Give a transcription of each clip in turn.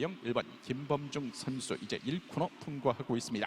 영 1번 김범중 선수 이제 1코너 통과하고 있습니다.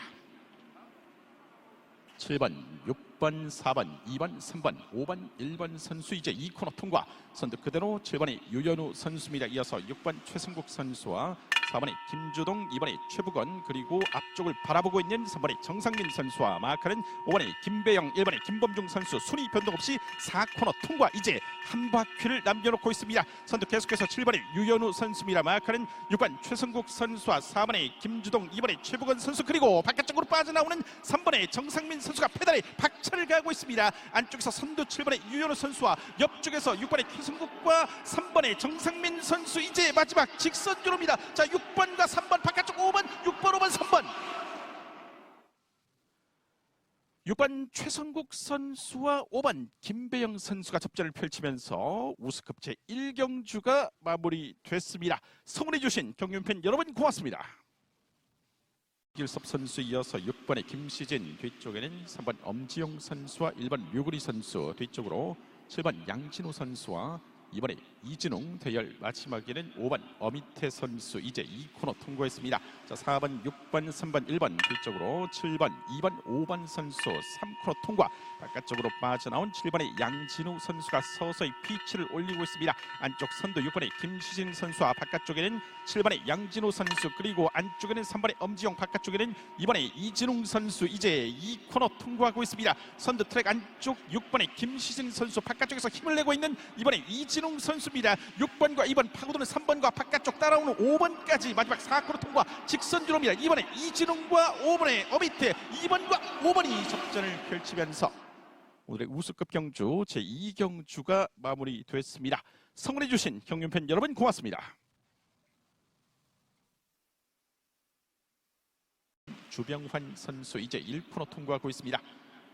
7번, 6번, 4번, 2번, 3번, 5번, 1번 선수 이제 2코너 통과. 선두 그대로 7번의 유현우 선수입니다. 이어서 6번 최승국 선수와 4번의 김주동, 2번의 최부건 그리고 앞쪽을 바라보고 있는 3번의 정상민 선수와 마크는 5번의 김배영, 1번의 김범중 선수 순위 변동 없이 4코너 통과. 이제 한 바퀴를 남겨놓고 있습니다. 선두 계속해서 7번의 유현우 선수입니다. 마크는 6번 최승국 선수와 4번의 김주동, 2번의 최부건 선수 그리고 바깥쪽으로 빠져나오는 3번의 정상민 선수가 페달에 박차를 가하고 있습니다. 안쪽에서 선두 7번의 유현우 선수와 옆쪽에서 6번의 최승국과 3번의 정상민 선수 이제 마지막 직선주로입니다. 자 6 번과 3번 바깥쪽 5번 6번 5번 3번 6번 최성국 선수와 5번 김배영 선수가 접전을 펼치면서 우스컵 제 1경주가 마무리됐습니다. 성원해 주신 경륜팬 여러분 고맙습니다. 길섭 선수 이어서 6번의 김시진 뒤쪽에는 3번 엄지용 선수와 1번 류구리 선수 뒤쪽으로 7번 양진호 선수와 2번에 이진웅 대열 마지막에는 5번 어미태 선수 이제 2코너 통과했습니다. 자 4번, 6번, 3번, 1번 뒤쪽으로 7번, 2번, 5번 선수 3코너 통과 바깥쪽으로 빠져나온 7번의 양진우 선수가 서서히 피치를 올리고 있습니다. 안쪽 선두 6번의 김시진 선수와 바깥쪽에는 7번의 양진우 선수 그리고 안쪽에는 3번의 엄지영 바깥쪽에는 2번의 이진웅 선수 이제 2코너 통과하고 있습니다. 선두 트랙 안쪽 6번의 김시진 선수 바깥쪽에서 힘을 내고 있는 이번에 이진웅 선수 입니다. 6번과 2번 파고드는 3번과 바깥쪽 따라오는 5번까지 마지막 4코너 통과 직선주로입니다. 이번에 이진웅과 5번의 어비트 2번과 5번이 접전을 펼치면서 오늘의 우수급 경주 제2경주가 마무리됐습니다. 성원해 주신 경륜팬 여러분 고맙습니다. 주병환 선수 이제 1코너 통과하고 있습니다.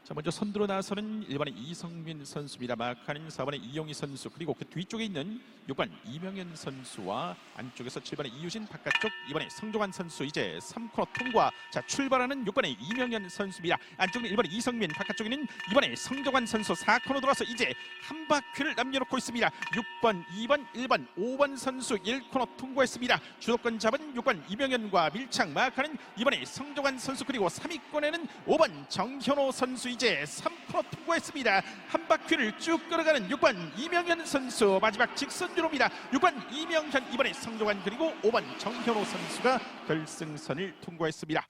자 먼저 선두로 나서는 1번의 이성민 선수입니다. 마카는 4번의 이용희 선수 그리고 그 뒤쪽에 있는 6번 이명현 선수와 안쪽에서 7번의 이유진 바깥쪽 2번의 성종환 선수 이제 3코너 통과 자 출발하는 6번의 이명현 선수입니다. 안쪽은 1번의 이성민 바깥쪽에는 2번의 성종환 선수 4코너 돌아서 이제 한 바퀴를 남겨놓고 있습니다. 6번, 2번, 1번, 5번 선수 1코너 통과했습니다. 주도권 잡은 6번 이명현과 밀착 마카는 2번의 성종환 선수 그리고 3위권에는 5번 정현호 선수 이제 3코너 통과했습니다. 한 바퀴를 쭉 끌어가는 6번 이명현 선수 마지막 직선주로입니다. 6번 이명현 이번에 성종환 그리고 5번 정현호 선수가 결승선을 통과했습니다.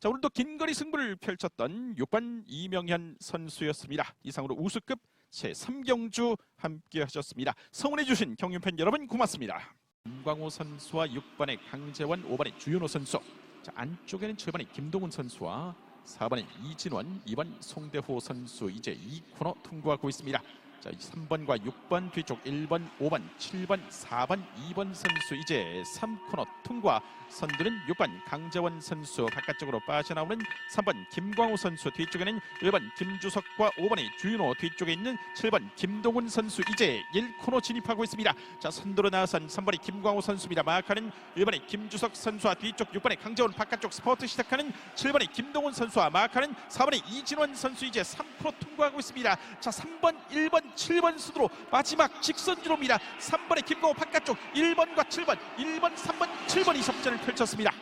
자 오늘도 긴거리 승부를 펼쳤던 6번 이명현 선수였습니다. 이상으로 우수급 제3경주 함께 하셨습니다. 성원해 주신 경륜팬 여러분 고맙습니다. 김광호 선수와 6번의 강재원, 5번의 주윤호 선수. 자 안쪽에는 7번의 김동훈 선수와 4번의 이진원, 2번 송대호 선수 이제 2코너 통과하고 있습니다. 자, 3번과 6번 뒤쪽 1번, 5번, 7번, 4번, 2번 선수 이제 3코너 통과. 선두는 6번 강재원 선수 바깥쪽으로 빠져나오는 3번 김광호 선수 뒤쪽에는 1번 김주석과 5번의 주윤호 뒤쪽에 있는 7번 김동훈 선수 이제 1코너 진입하고 있습니다. 자, 선두로 나선 3번의 김광호 선수입니다. 마카는 1번의 김주석 선수와 뒤쪽 6번의 강재원 바깥쪽 스포트 시작하는 7번의 김동훈 선수와 마카는 4번의 이진원 선수 이제 3코너 통과하고 있습니다. 자, 3번, 1번, 7번 순으로 마지막 직선주로입니다. 3번의 김광호 바깥쪽 1번과 7번, 1번, 3번, 7번이 접전을 펼쳤습니다.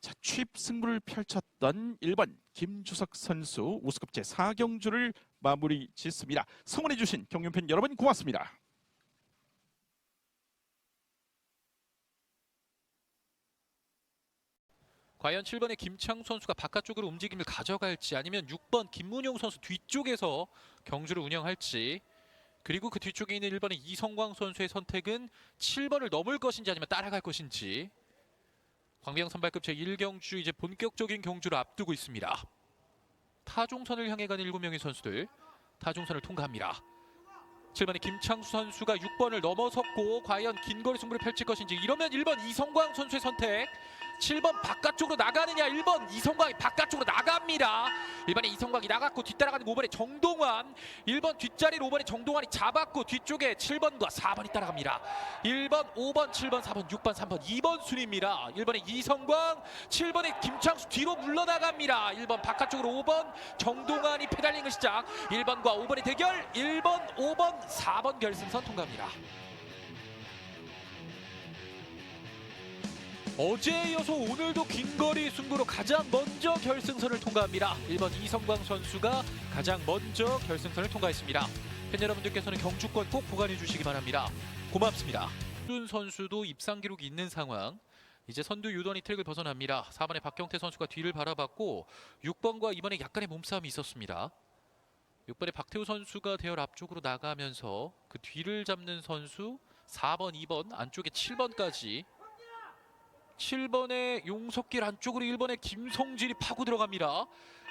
자, 취입 승부를 펼쳤던 1번 김주석 선수 우스컵 제 4경주를 마무리 짓습니다. 성원해 주신 경륜팬 여러분 고맙습니다. 과연 7번의 김창 선수가 바깥쪽으로 움직임을 가져갈지 아니면 6번 김문용 선수 뒤쪽에서 경주를 운영할지 그리고 그 뒤쪽에 있는 1번의 이성광 선수의 선택은 7번을 넘을 것인지 아니면 따라갈 것인지 광명 선발급 제1경주 이제 본격적인 경주를 앞두고 있습니다. 타종선을 향해 가는 7명의 선수들 타종선을 통과합니다. 7번의 김창수 선수가 6번을 넘어섰고 과연 긴 거리 승부를 펼칠 것인지 이러면 1번 이성광 선수의 선택 7번 바깥쪽으로 나가느냐 1번 이성광이 바깥쪽으로 나갑니다. 1번에 이성광이 나갔고 뒤따라가는 5번의 정동환 1번 뒷자리를 5번의 정동환이 잡았고 뒤쪽에 7번과 4번이 따라갑니다. 1번 5번 7번 4번 6번 3번 2번 순입니다. 1번의 이성광 7번의 김창수 뒤로 물러나갑니다. 1번 바깥쪽으로 5번 정동환이 페달링을 시작. 1번과 5번의 대결 1번 5번 4번 결승선 통과합니다 어제에 이어서 오늘도 긴 거리 승부로 가장 먼저 결승선을 통과합니다. 1번 이성광 선수가 가장 먼저 결승선을 통과했습니다. 팬 여러분들께서는 경주권 꼭 보관해 주시기 바랍니다. 고맙습니다. 윤 선수도 입상 기록이 있는 상황. 이제 선두 유던이 트랙을 벗어납니다. 4번의 박경태 선수가 뒤를 바라봤고 6번과 2번에 약간의 몸싸움이 있었습니다. 6번의 박태우 선수가 대열 앞쪽으로 나가면서 그 뒤를 잡는 선수 4번, 2번 안쪽에 7번까지 7번의 용석길 안쪽으로 1번의 김성진이 파고 들어갑니다.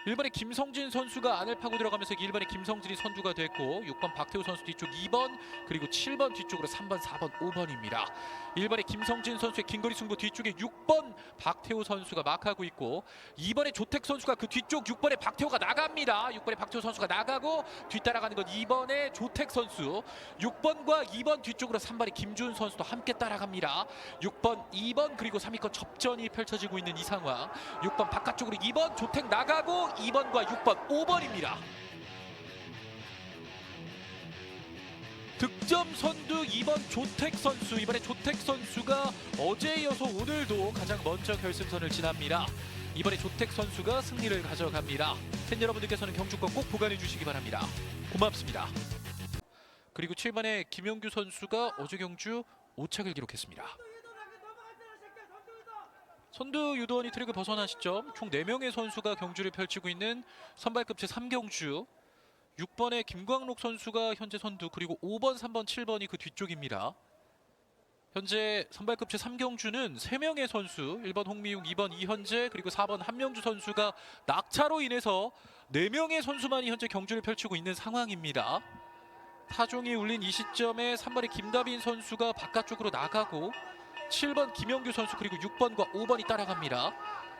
1번의 김성진 선수가 안을 파고 들어가면서 1번의 김성진이 선두가 됐고 6번 박태우 선수 뒤쪽 2번 그리고 7번 뒤쪽으로 3번, 4번, 5번입니다. 1번의 김성진 선수의 긴거리 승부 뒤쪽에 6번 박태우 선수가 마크하고 있고 2번의 조택 선수가 그 뒤쪽 6번의 박태우가 나갑니다. 6번의 박태우 선수가 나가고 뒤따라가는 건 2번의 조택 선수 6번과 2번 뒤쪽으로 3번의 김준 선수도 함께 따라갑니다. 6번, 2번 그리고 3위권 접전이 펼쳐지고 있는 이 상황 6번 바깥쪽으로 2번 조택 나가고 2번과 6번, 5번입니다. 득점 선두 2번 조택 선수 이번에 조택 선수가 어제에 이어서 오늘도 가장 먼저 결승선을 지납니다. 이번에 조택 선수가 승리를 가져갑니다. 팬 여러분들께서는 경주권 꼭 보관해 주시기 바랍니다. 고맙습니다. 그리고 7번의 김영규 선수가 어제 경주 5착을 기록했습니다. 선두 유도원이 트랙을 벗어난 시점 총 4명의 선수가 경주를 펼치고 있는 선발급 제3경주 6번의 김광록 선수가 현재 선두 그리고 5번, 3번, 7번이 그 뒤쪽입니다. 현재 선발급 제3경주는 3명의 선수 1번 홍미웅, 2번 이현재 그리고 4번 한명주 선수가 낙차로 인해서 4명의 선수만이 현재 경주를 펼치고 있는 상황입니다. 타종이 울린 이 시점에 3번의 김다빈 선수가 바깥쪽으로 나가고 7번 김영규 선수 그리고 6번과 5번이 따라갑니다.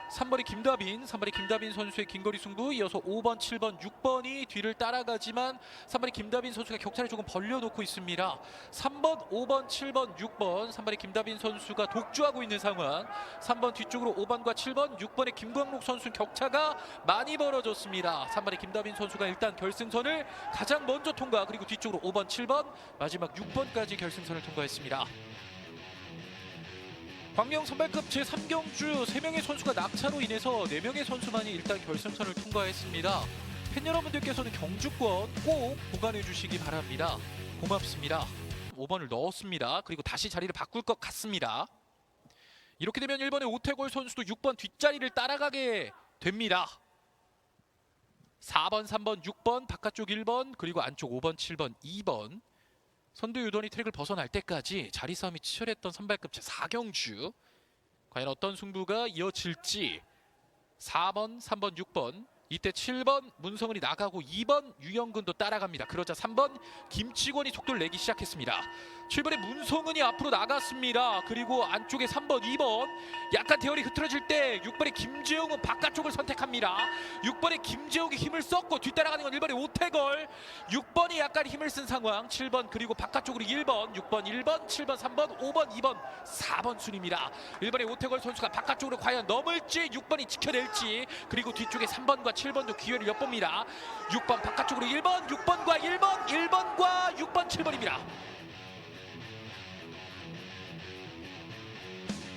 3번이 김다빈, 3번이 김다빈 선수의 긴거리 승부 이어서 5번, 7번, 6번이 뒤를 따라가지만 3번이 김다빈 선수가 격차를 조금 벌려놓고 있습니다. 3번, 5번, 7번, 6번 3번의 김다빈 선수가 독주하고 있는 상황 3번 뒤쪽으로 5번과 7번, 6번의 김광록 선수 격차가 많이 벌어졌습니다. 3번의 김다빈 선수가 일단 결승선을 가장 먼저 통과 그리고 뒤쪽으로 5번, 7번 마지막 6번까지 결승선을 통과했습니다. 광명 선발급 제3경주 3명의 선수가 낙차로 인해서 4명의 선수만이 일단 결승선을 통과했습니다. 팬 여러분들께서는 경주권 꼭 보관해 주시기 바랍니다. 고맙습니다. 5번을 넣었습니다. 그리고 다시 자리를 바꿀 것 같습니다. 이렇게 되면 1번의 오태골 선수도 6번 뒷자리를 따라가게 됩니다. 4번, 3번, 6번, 바깥쪽 1번, 그리고 안쪽 5번, 7번, 2번. 선두 유돈이 트랙을 벗어날 때까지 자리 싸움이 치열했던 선발급 제4경주. 과연 어떤 승부가 이어질지? 4번, 3번, 6번 이때 7번 문성은이 나가고 2번 유영근도 따라갑니다. 그러자 3번 김치권이 속도를 내기 시작했습니다. 7번의 문성은이 앞으로 나갔습니다. 그리고 안쪽에 3번, 2번 약간 대열이 흐트러질 때 6번의 김재웅은 바깥쪽을 선택합니다. 6번의 김재웅이 힘을 썼고 뒤따라가는 건 1번의 오태걸 6번이 약간 힘을 쓴 상황 7번 그리고 바깥쪽으로 1번 6번 1번 7번 3번 5번 2번 4번 순입니다 1번의 오태걸 선수가 바깥쪽으로 과연 넘을지 6번이 지켜낼지 그리고 뒤쪽에 3번과 7번도 기회를 엿봅니다 6번 바깥쪽으로 1번 6번과 1번 1번과 6번 7번입니다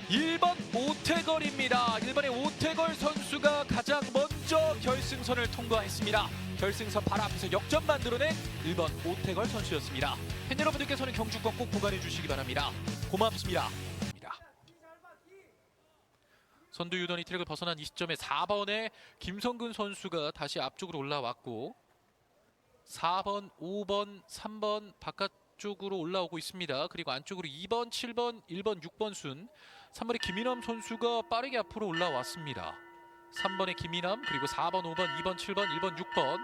1번 오태걸입니다. 1번의 오태걸 선수가 가장 먼저 결승선을 통과했습니다. 결승선 바로 앞에서 역전 만들어낸 1번 오태걸 선수였습니다. 팬 여러분들께서는 경주권 꼭 보관해 주시기 바랍니다. 고맙습니다. 선두 유던이 트랙을 벗어난 이 시점에 4번의 김성근 선수가 다시 앞쪽으로 올라왔고 4번, 5번, 3번 바깥쪽으로 올라오고 있습니다. 그리고 안쪽으로 2번, 7번, 1번, 6번 순 3번의 김인남 선수가 빠르게 앞으로 올라왔습니다. 3번의 김인남 그리고 4번, 5번, 2번, 7번, 1번, 6번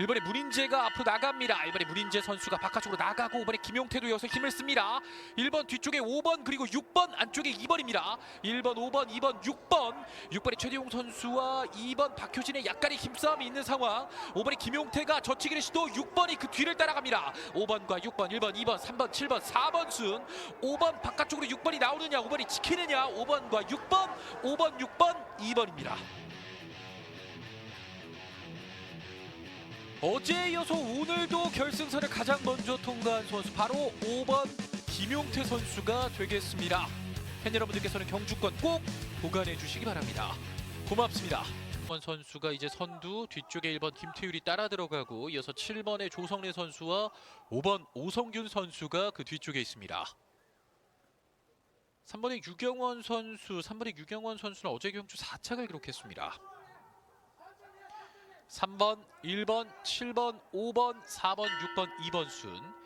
1번의 문인재가 앞으로 나갑니다. 1번의 문인재 선수가 바깥쪽으로 나가고 5번의 김용태도 여기서 힘을 씁니다. 1번 뒤쪽에 5번 그리고 6번 안쪽에 2번입니다. 1번, 5번, 2번, 6번 6번의 최대용 선수와 2번 박효진의 약간의 힘싸움이 있는 상황 5번의 김용태가 저치기를 시도 6번이 그 뒤를 따라갑니다. 5번과 6번, 1번, 2번, 3번, 7번, 4번 순 5번 바깥쪽으로 6번이 나오느냐 5번이 지키느냐 5번과 6번 5번, 6번, 2번입니다. 어제에 이어서 오늘도 결승선을 가장 먼저 통과한 선수 바로 5번 김용태 선수가 되겠습니다. 팬 여러분들께서는 경주권 꼭 보관해 주시기 바랍니다. 고맙습니다. 1번 선수가 이제 선두 뒤쪽에 1번 김태율이 따라 들어가고 이어서 7번의 조성래 선수와 5번 오성균 선수가 그 뒤쪽에 있습니다. 3번의 유경원 선수, 3번의 유경원 선수는 어제 경주 4착을 기록했습니다. 3번, 1번, 7번, 5번, 4번, 6번, 2번 순.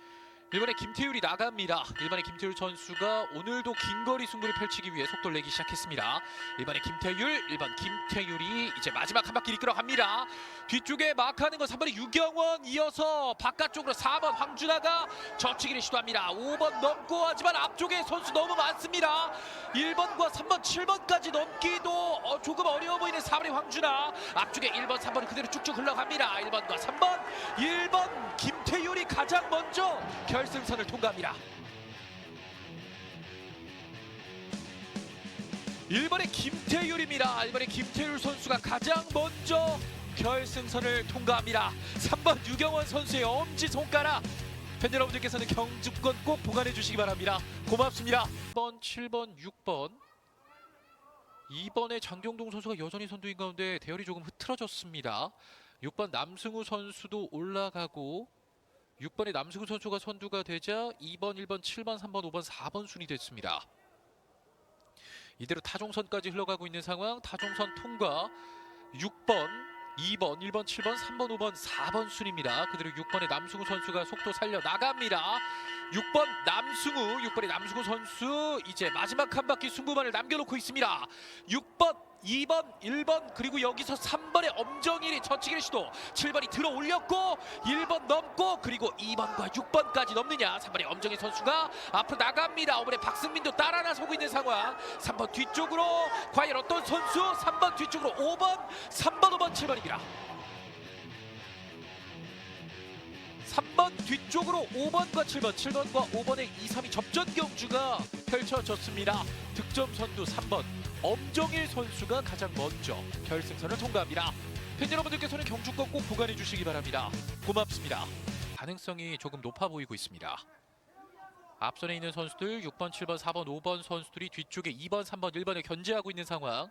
1번의 김태율이 나갑니다. 1번의 김태율 선수가 오늘도 긴 거리 승부를 펼치기 위해 속도를 내기 시작했습니다. 1번의 김태율, 1번 김태율이 이제 마지막 한 바퀴 이끌어 갑니다. 뒤쪽에 마크하는 건 3번의 유경원 이어서 바깥쪽으로 4번 황준하가 젖히기를 시도합니다. 5번 넘고 하지만 앞쪽에 선수 너무 많습니다. 1번과 3번, 7번까지 넘기도 어, 조금 어려워 보이는 4번의 황준하 앞쪽에 1번, 3번은 그대로 쭉쭉 흘러갑니다. 1번과 3번, 1번 김태율이 가장 먼저 결 승선을 통과합니다. 1번의 김태율입니다. 1번의 김태율 선수가 가장 먼저 결승선을 통과합니다. 3번 유경원 선수의 엄지 손가락 팬 여러분들께서는 경주권 꼭 보관해 주시기 바랍니다. 고맙습니다. 1번, 7번, 6번 2번의 장경동 선수가 여전히 선두인 가운데 대열이 조금 흐트러졌습니다. 6번 남승우 선수도 올라가고 6번의 남승우 선수가 선두가 되자 2번, 1번, 7번, 3번, 5번, 4번 순이 됐습니다. 이대로 타종선까지 흘러가고 있는 상황. 타종선 통과 6번, 2번, 1번, 7번, 3번, 5번, 4번 순입니다. 그대로 6번의 남승우 선수가 속도 살려 나갑니다. 6번 남승우, 6번의 남승우 선수 이제 마지막 한 바퀴 승부만을 남겨놓고 있습니다. 6번, 2번, 1번 그리고 여기서 3번의 엄정일이 젖히기를 시도 7번이 들어 올렸고 1번 넘고 그리고 2번과 6번까지 넘느냐 3번의 엄정일 선수가 앞으로 나갑니다. 5번의 박승민도 따라 나서고 있는 상황 3번 뒤쪽으로 과연 어떤 선수 3번 뒤쪽으로 5번 3번 5번 7번입니다. 3번 뒤쪽으로 5번과 7번, 7번과 5번의 2, 3위 접전 경주가 펼쳐졌습니다. 득점 선두 3번 엄정일 선수가 가장 먼저 결승선을 통과합니다. 팬 여러분들께서는 경주권 꼭 보관해 주시기 바랍니다. 고맙습니다. 가능성이 조금 높아 보이고 있습니다. 앞선에 있는 선수들 6번, 7번, 4번, 5번 선수들이 뒤쪽에 2번, 3번, 1번을 견제하고 있는 상황.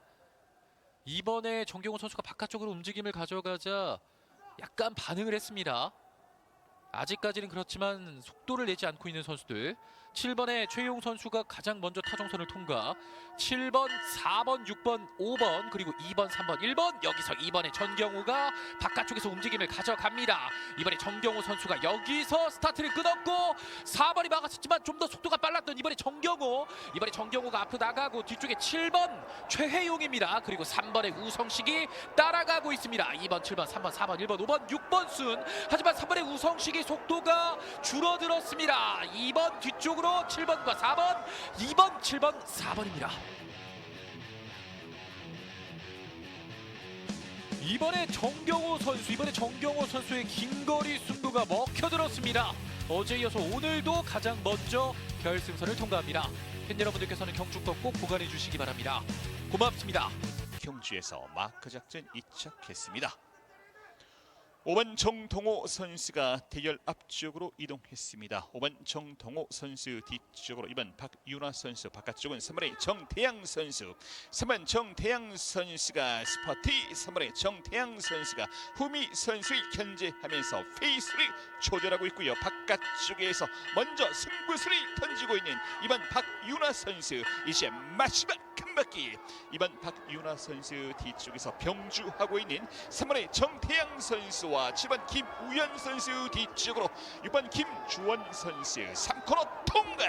이번에 정경호 선수가 바깥쪽으로 움직임을 가져가자 약간 반응을 했습니다. 아직까지는 그렇지만 속도를 내지 않고 있는 선수들 7번의 최용 선수가 가장 먼저 타종선을 통과. 7번, 4번, 6번, 5번 그리고 2번, 3번, 1번. 여기서 2번의 전경호가 바깥쪽에서 움직임을 가져갑니다. 이번에 정경호 선수가 여기서 스타트를 끊었고 4번이 막았었지만 좀 더 속도가 빨랐던 이번에 정경호 이번에 정경호가 앞으로 나가고 뒤쪽에 7번 최혜용입니다. 그리고 3번의 우성식이 따라가고 있습니다. 2번, 7번, 3번, 4번, 1번, 5번, 6번 순. 하지만 3번의 우성식의 속도가 줄어들었습니다. 2번 뒤쪽으로 7번과 4번 2번, 7번, 4번입니다. 이번에 정경호 선수 이번에 정경호 선수의 긴 거리 승부가 먹혀들었습니다. 어제 이어서 오늘도 가장 먼저 결승선을 통과합니다. 팬 여러분들께서는 경주권 꼭 보관해 주시기 바랍니다. 고맙습니다. 경주에서 마크 작전 이착했습니다. 5번 정동호 선수가 대결 앞쪽으로 이동했습니다. 5번 정동호 선수 뒤쪽으로 이번 박윤아 선수 바깥쪽은 3번의 정태양 선수 3번 정태양 선수가 스퍼티 3번의 정태양 선수가 후미 선수를 견제하면서 페이스를 조절하고 있고요. 바깥쪽에서 먼저 승부수를 던지고 있는 이번 박윤아 선수 이제 마지막 한 바퀴 이번 박윤아 선수 뒤쪽에서 병주하고 있는 3번의 정태양 선수와 7번 김우현 선수 뒤쪽으로 6번 김주원 선수 3코너 통과.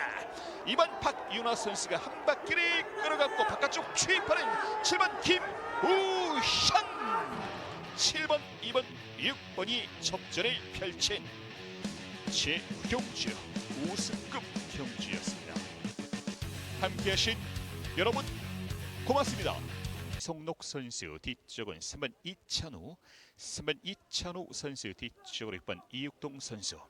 이번 박윤아 선수가 한 바퀴를 끌어갔고 바깥쪽 추입하는 7번 김우현. 7번 2번 6번이 접전을 펼친 제경주 우승급 경주였습니다. 함께하신 여러분 고맙습니다. 송록 선수 뒤쪽은 3번 이찬우, 3번 이찬우 선수 뒤쪽으로 6번 이육동 선수,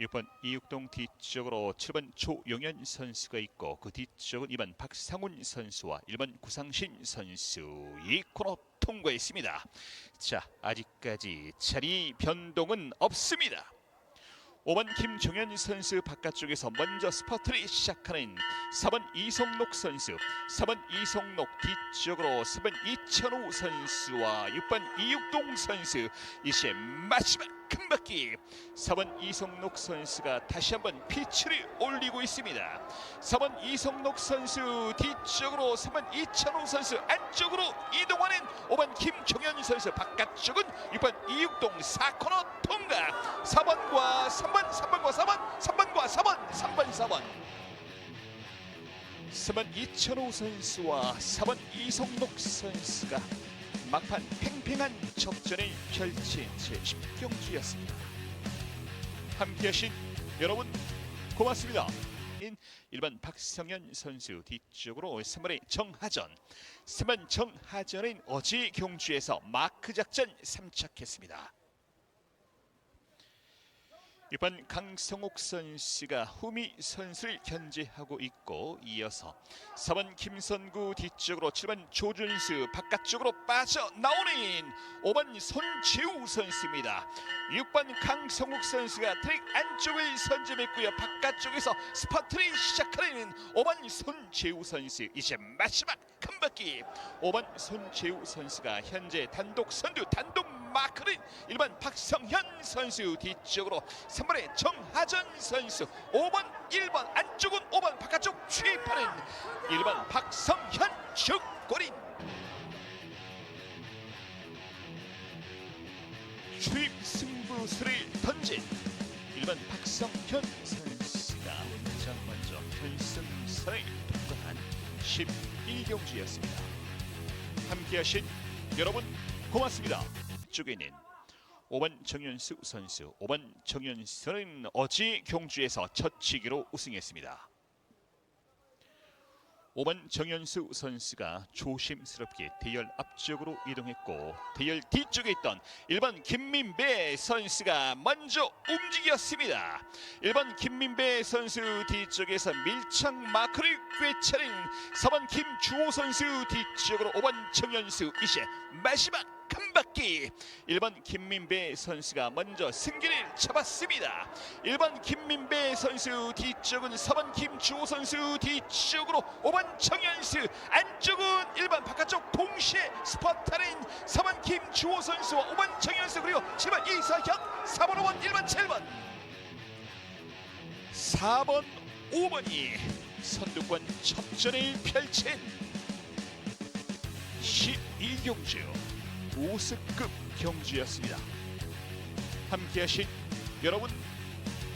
6번 이육동 뒤쪽으로 7번 조용현 선수가 있고 그 뒤쪽은 2번 박상훈 선수와 1번 구상신 선수 이 코너 통과했습니다. 자 아직까지 자리 변동은 없습니다. 5번 김종현 선수 바깥쪽에서 먼저 스퍼트를 시작하는 4번 이성록 선수 4번 이성록 뒤쪽으로 4번 이천우 선수와 6번 이육동 선수 이제 마지막 큰 바퀴. 4번 이성록 선수가 다시 한번 피치를 올리고 있습니다. 4번 이성록 선수 뒤쪽으로 3번 이천우 선수 안쪽으로 이동하는 5번 김종현 선수 바깥쪽은 6번 이육동 4코너 통과. 4번과 3번 3번과 4번 3번과 4번 3번 4번. 3번 이천우 선수와 4번 이성록 선수가 막판 팽팽한 접전을 펼친 제10경주였습니다 함께하신 여러분 고맙습니다. 인 1번 박성현 선수 뒤쪽으로 3번의 정하전 3번 정하전은 어제 경주에서 마크 작전 3착했습니다. 6번 강성옥 선수가 후미 선수를 견제하고 있고 이어서 4번 김선구 뒤쪽으로 7번 조준수 바깥쪽으로 빠져나오는 5번 손지우 선수입니다. 6번 강성욱 선수가 트랙 안쪽을 선점했고요. 바깥쪽에서 스파트를 시작하는 5번 손재우 선수 이제 마지막 큰 바퀴 5번 손재우 선수가 현재 단독 선두 단독 마크는 1번 박성현 선수 뒤쪽으로 3번의 정하전 선수 5번 1번 안쪽은 5번 바깥쪽 취입하는 1번 박성현 축골인 추입 승부수를 던진 1번 박성현 선수가 가장 먼저 결승선을 통과한 11경주였습니다. 함께하신 여러분 고맙습니다. 쪽에 있는 5번 정현수 선수, 5번 정현수는 어제 경주에서 첫 치기로 우승했습니다. 5번 정현수 선수가 조심스럽게 대열 앞쪽으로 이동했고 대열 뒤쪽에 있던 1번 김민배 선수가 먼저 움직였습니다. 1번 김민배 선수 뒤쪽에서 밀착 마크를 꿰차는 4번 김주호 선수 뒤쪽으로 5번 정현수 이제 마지막 큰 바퀴. 1번 김민배 선수가 먼저 승기를 잡았습니다. 1번 김민배 선수 뒤쪽은 4번 김주호 선수 뒤쪽으로 5번 정현수 안쪽은 1번 바깥쪽 동시에 스퍼트는 4번 김주호 선수와 5번 정현수 그리고 7번 이서현 4번 5번 1번 7번. 4번 5번이 선두권 접전을 펼친 12경주 5승급 경주였습니다. 함께하신 여러분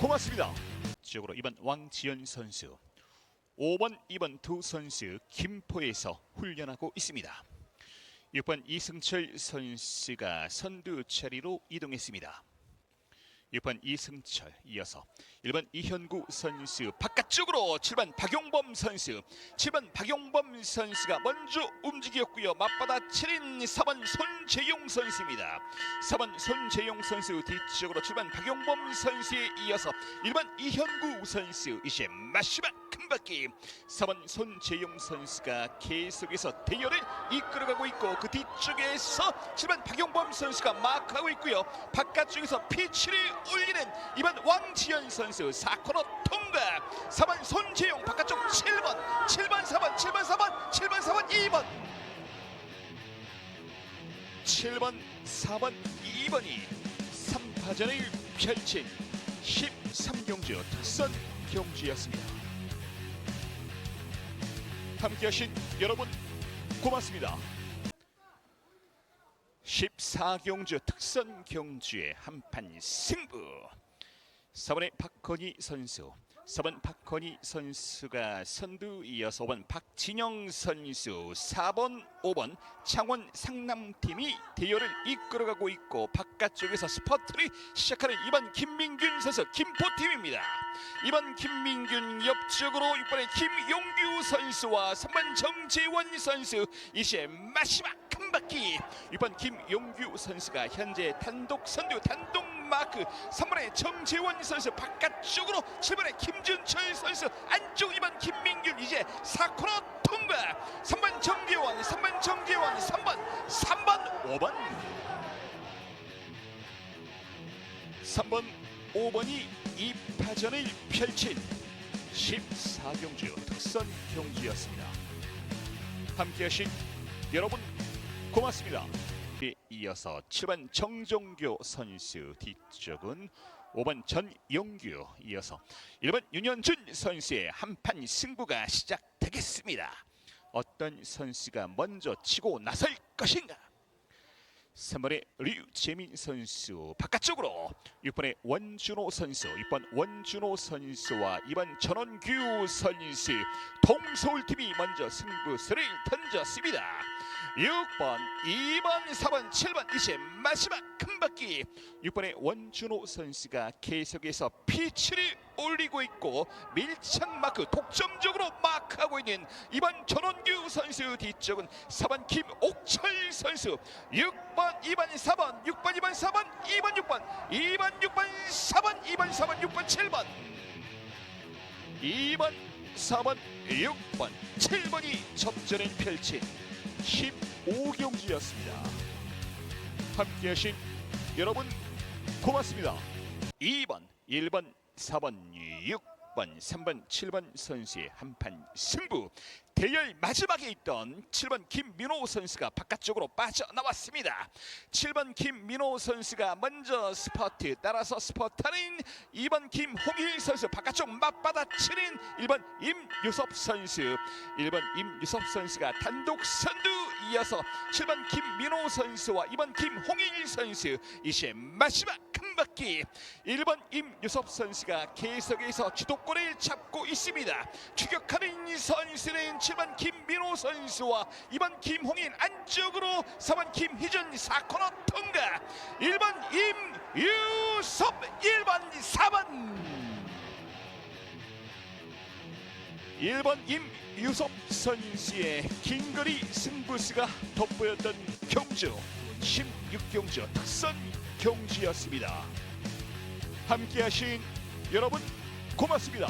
고맙습니다. 지역으로 이번 왕지연 선수 5번, 2번 두 선수 김포에서 훈련하고 있습니다. 6번 이승철 선수가 선두 자리로 이동했습니다. 6번 이승철 이어서 1번 이현구 선수 바깥쪽으로 7번 박용범 선수. 7번 박용범 선수가 먼저 움직였고요. 맞받아치는 4번 손재용 선수입니다. 4번 손재용 선수 뒤쪽으로 7번 박용범 선수에 이어서 1번 이현구 선수 이제 마지막 큰 바퀴. 4번 손재용 선수가 계속해서 대열을 이끌어가고 있고 그 뒤쪽에서 7번 박용범 선수가 마크하고 있고요. 바깥쪽에서 피치를 올리는 이번 왕지연 선수 4코너 통과. 4번 손재용 바깥쪽 7번 7번 4번 7번 4번 7번 4번 2번. 7번 4번 2번이 3파전을 펼친 13경주 특선 경주였습니다. 함께 하신 여러분 고맙습니다. 14경주 특선 경주의 한판 승부 4번의 박건희 선수. 4번 박건희 선수가 선두 이어서 5번 박진영 선수 4번 5번 창원 상남팀이 대열을 이끌어가고 있고 바깥쪽에서 스퍼트를 시작하는 2번 김민균 선수 김포팀입니다. 2번 김민균 옆쪽으로 6번의 김용규 선수와 3번 정재원 선수 이제 마지막 큰 바퀴. 6번 김용규 선수가 현재 단독 선두 단독 마크 3번의 정재원 선수 바깥쪽으로 7번의 김준철 선수 안쪽 2번 김민균 이제 4코너 통과 3번 정재원 3번 정재원 3번 3번 5번 3번 5번이 2파전을 펼친 14경주 특선 경주였습니다. 함께하신 여러분 고맙습니다. 이어서 7번 정종교 선수 뒤쪽은 5번 전영규 이어서 1번 윤현준 선수의 한판 승부가 시작되겠습니다. 어떤 선수가 먼저 치고 나설 것인가? 3번의 류재민 선수 바깥쪽으로 6번의 원준호 선수 6번 원준호 선수와 2번 전원규 선수 동서울팀이 먼저 승부수를 던졌습니다 6번 2번 4번 7번 이제 마지막 큰 바퀴. 6번의 원준호 선수가 계속해서 피치를 올리고 있고 밀착 마크 독점적으로 마크하고 있는 2번 전원규 선수 뒤쪽은 4번 김옥철 선수. 6번 2번 4번 6번 2번 4번 2번 6번 2번 6번 4번 2번 4번 6번 7번. 2번 4번 6번 7번이 접전을 펼친 15경기였습니다. 함께하신 여러분 고맙습니다. 2번 1번 4번 6 번 3번 7번 선수의 한판 승부. 대열 마지막에 있던 7번 김민호 선수가 바깥쪽으로 빠져나왔습니다. 7번 김민호 선수가 먼저 스퍼트 따라서 스퍼트하는 2번 김홍일 선수 바깥쪽 맞받아 치는 1번 임유섭 선수. 1번 임유섭 선수가 단독 선두 이어서 7번 김민호 선수와 2번 김홍일 선수. 이제 마지막 큰 바퀴 1번 임유섭 선수가 계속해서 주도권을 잡고 있습니다. 추격하는 선수는 7번 김민호 선수와 2번 김홍인 안쪽으로 4번 김희준 4코너 통과. 1번 임유섭 1번 4번. 1번 임유섭 선수의 긴거리 승부수가 돋보였던 경주 16경주 특선 경주였습니다. 함께하신 여러분 고맙습니다